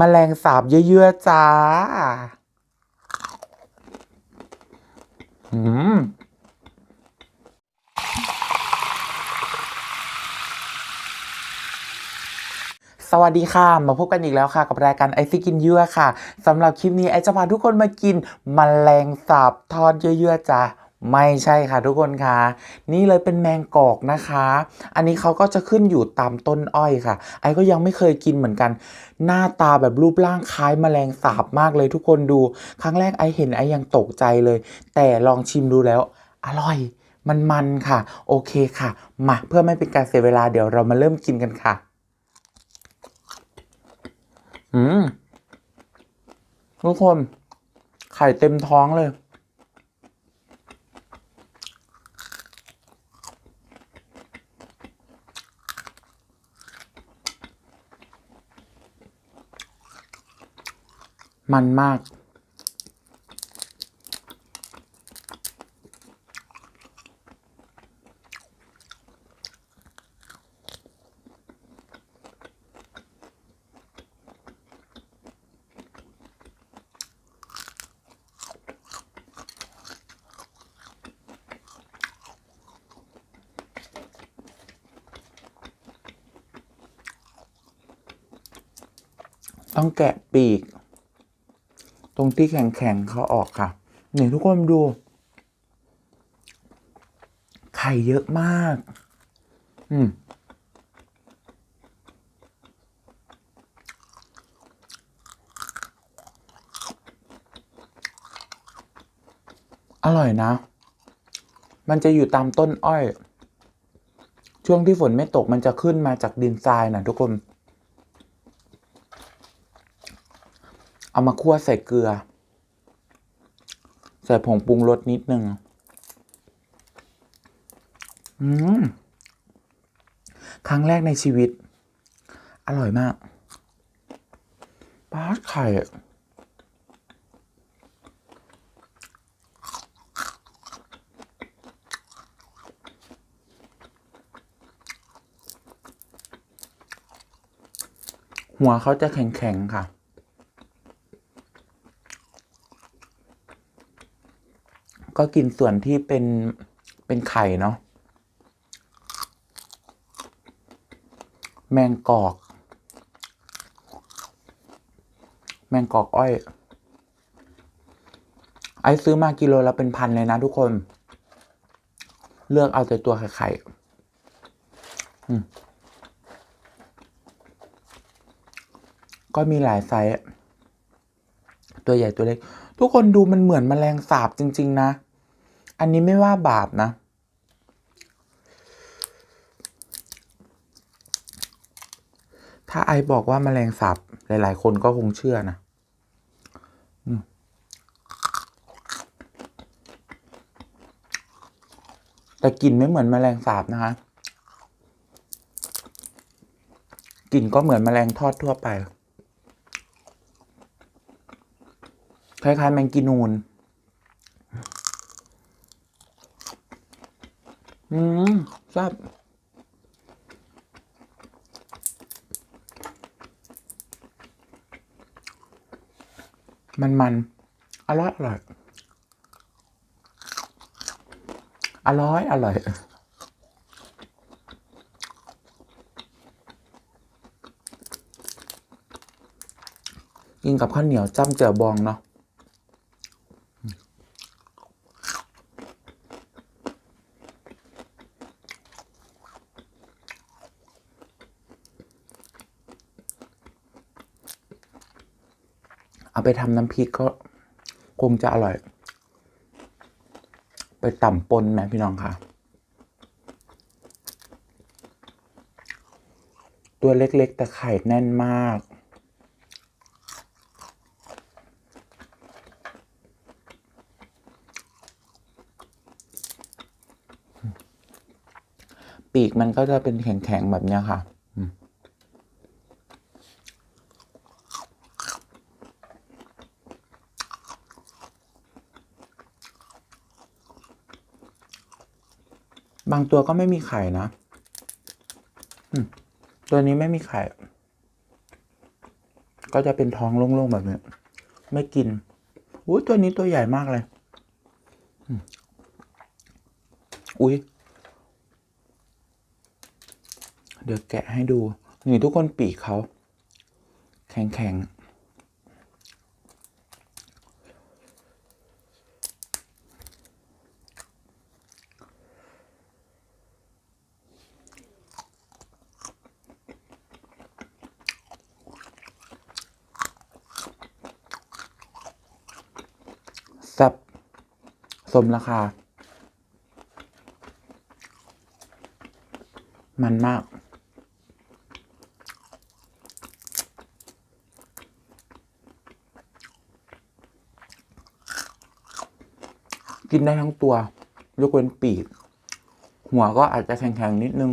มแมลงสาบเยื่อๆจ้า อืมสวัสดีค่ะ มาพบกันอีกแล้วค่ะ กับรายการไอซิกินเยื่อค่ะสำหรับคลิปนี้ไอจะพาทุกคนมากินมแมลงสาบทอดเยื่อๆจ้า ไม่ใช่ค่ะทุกคนค่ะ นี่เลยเป็นแมงกอกนะคะ อันนี้เขาก็จะขึ้นอยู่ตามต้นอ้อยค่ะ ไอ้ก็ยังไม่เคยกินเหมือนกัน หน้าตาแบบรูปร่างคล้ายแมลงสาบมากเลยทุกคนดู ครั้งแรกไอเห็นไอยังตกใจเลย แต่ลองชิมดูแล้ว อร่อย มันมันๆค่ะ โอเคค่ะ มาเพื่อไม่เป็นการเสียเวลาเดี๋ยวเรามาเริ่มกินกันค่ะ อืมทุกคน ไข่เต็มท้องเลย มันมาก ต้องแกะปีก รงที่แข็งๆเขาออกค่ะนี่ทุกคนดู ไข่เยอะมาก อืมอร่อยนะ มันจะอยู่ตามต้นอ้อย ช่วงที่ฝนไม่ตกมันจะขึ้นมาจากดินทรายนะทุกคน เอามาคั่วใส่เกลือ ใส่ผงปรุงรสนิดนึง อืม ครั้งแรกในชีวิต อร่อยมากปลาไข่หัวเขาจะแข็งๆค่ะ ก็กินส่วนที่เป็นเป็นไข่เนาะแมงกอก แมงกอกอ้อย ไอซื้อมากิโลละเป็นพันเลยนะทุกคน เลือกเอาแต่ตัวไข่ก็มีหลายไซส์ ตัวใหญ่ตัวเล็ก ทุกคนดูมันเหมือนมแมลงสาบจริง ๆ นะ อันนี้ไม่ว่าบาปนะ ถ้าไอบอกว่าแมลงสาบหลาย ๆ คนก็คงเชื่อนะอแต่กลิ่นไม่เหมือนแมลงสาบนะคะกลิ่นก็เหมือนแมลงทอดทั่วไป คล้ายๆ แมงกีนูน อืมแซ่บมันมันอร่อยอร่อย อร่อย อร่อย กินกับข้าวเหนียวจ้ำเจียวบองเนาะ เอาไปทำน้ำพริกก็คงจะอร่อย ไปต่ำปนไหมพี่น้องค่ะตัวเล็กๆ แต่ไข่แน่นมาก ปีกมันก็จะเป็นแข็งๆ แบบเนี้ยค่ะ บางตัวก็ไม่มีไข่นะตัวนี้ไม่มีไข่ ก็จะเป็นท้องโล่งๆแบบนี้ ไม่กินอุ้ยตัวนี้ตัวใหญ่มากเลย อุ้ยเดี๋ยวแกะให้ดู นี่ทุกคนปีกเขา แข็งๆแซ่บ สมราคา มันมาก กินได้ทั้งตัวยกเว้นปีก หัวก็อาจจะแข็งๆนิดนึง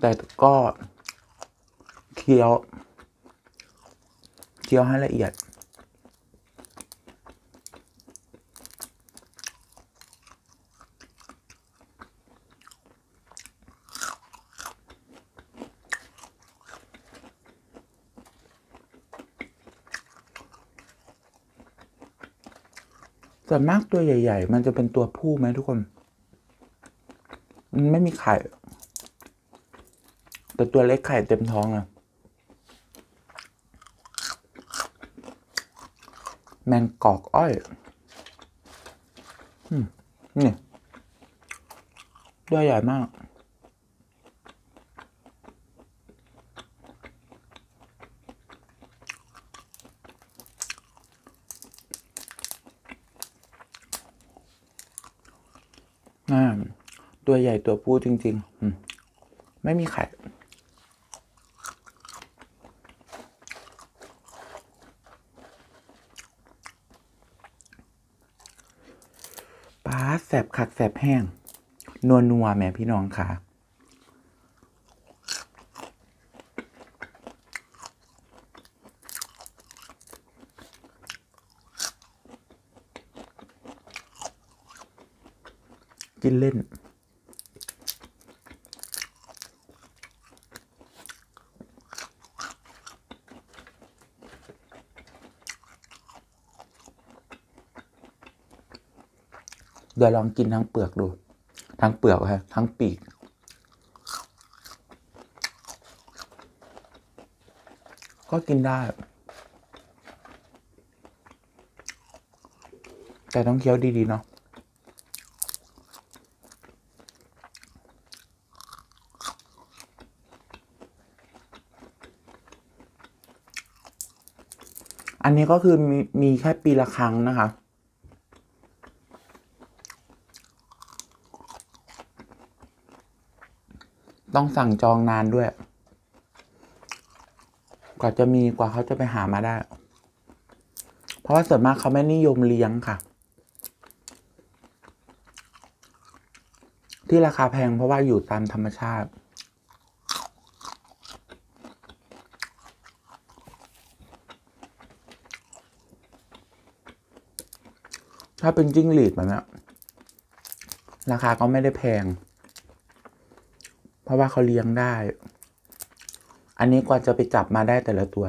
แต่ก็เคี้ยว เคี้ยวให้ละเอียด ส่วนมากตัวใหญ่ ๆ มันจะเป็นตัวผู้ไหมทุกคน มันไม่มีไข่ แต่ตัวเล็กไข่เต็มท้องอะแมงกอกอ้อยอืมนี่ ตัวใหญ่มาก อ่า ตัวใหญ่ตัวผู้จริงๆ ไม่มีไข่ปลาแสบคักแสบแห้ง นัวนัวแม่พี่น้องค่ะกินเล่น ดี๋ยวลองกินทั้งเปลือกดู ทั้งเปลือกฮะทั้งปีก ก็กินได้ แต่ต้องเคี้ยวดีๆเนาะอันนี้ก็คือมีมีแค่ปีละครั้งนะคะ ต้องสั่งจองนานด้วย กว่าจะมีกว่าเขาจะไปหามาได้ เพราะว่าส่วนมากเขาไม่นิยมเลี้ยงค่ะ ที่ราคาแพงเพราะว่าอยู่ตามธรรมชาติ ถ้าเป็นจิ้งหรีดแบบนี้ราคาก็ไม่ได้แพง ราะว่าเขาเลี้ยงได้ อันนี้กว่าจะไปจับมาได้แต่ละตัว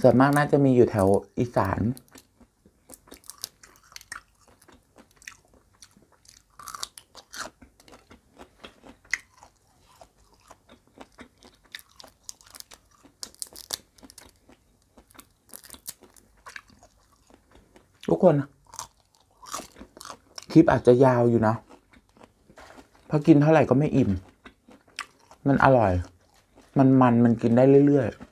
ส่วนมากน่าจะมีอยู่แถวอีสาน ทุกคน คลิปอาจจะยาวอยู่นะเพราะกินเท่าไหร่ก็ไม่อิ่ม มันอร่อย มันมันมันกินได้เรื่อยๆ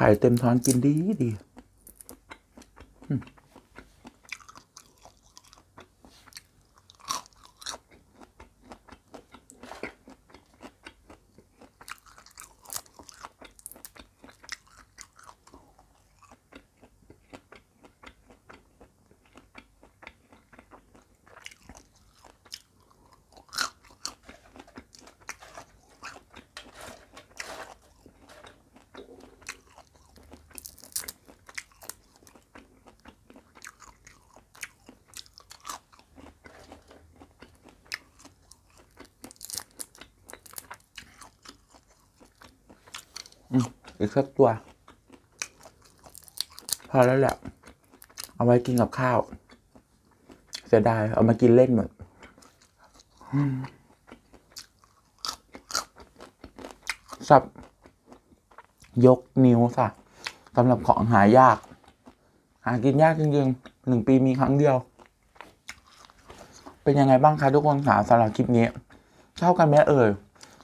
ไข่เต็มท้องกินดีดีอืม อีกสักตัว พอแล้วแหละ เอาไว้กินกับข้าว เสียดาย เอามากินเล่นหมดสับ ยกนิ้วค่ะสำหรับของหายาก หากินยากจริงๆหนึ่งปีมีครั้งเดียว เป็นยังไงบ้างคะทุกคนคะสำหรับคลิปนี้ชอบกันไหมเอ่ย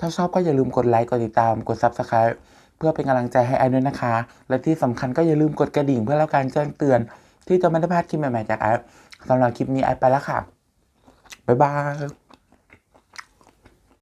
ถ้าชอบก็อย่าลืมกดไลค์ กดติดตาม กด Subscribe เพื่อเป็นกำลังใจให้ไอด้วยนะคะ และที่สำคัญก็อย่าลืมกดกระดิ่งเพื่อรับการแจ้งเตือน ที่จะไม่ได้พลาดคลิปใหม่ๆจากไอสำหรับคลิปนี้ไอไปแล้วค่ะบ๊ายบาย